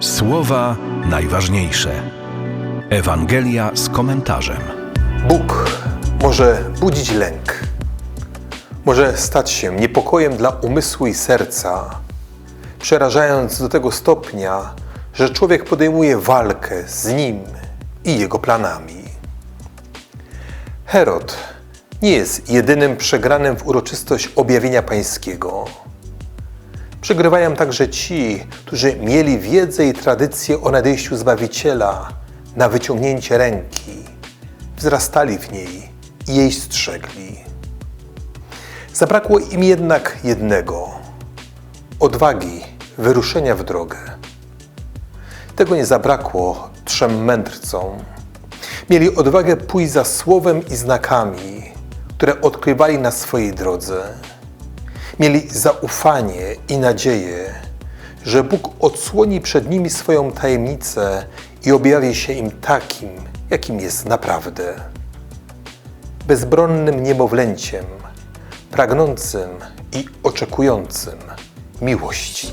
Słowa najważniejsze. Ewangelia z komentarzem. Bóg może budzić lęk. Może stać się niepokojem dla umysłu i serca, przerażając do tego stopnia, że człowiek podejmuje walkę z nim i jego planami. Herod nie jest jedynym przegranym w uroczystość objawienia pańskiego. Przegrywają także ci, którzy mieli wiedzę i tradycję o nadejściu Zbawiciela na wyciągnięcie ręki, wzrastali w niej i jej strzegli. Zabrakło im jednak jednego odwagi wyruszenia w drogę. Tego nie zabrakło trzem mędrcom. Mieli odwagę pójść za słowem i znakami, które odkrywali na swojej drodze. Mieli zaufanie i nadzieję, że Bóg odsłoni przed nimi swoją tajemnicę i objawi się im takim, jakim jest naprawdę. Bezbronnym niemowlęciem, pragnącym i oczekującym miłości.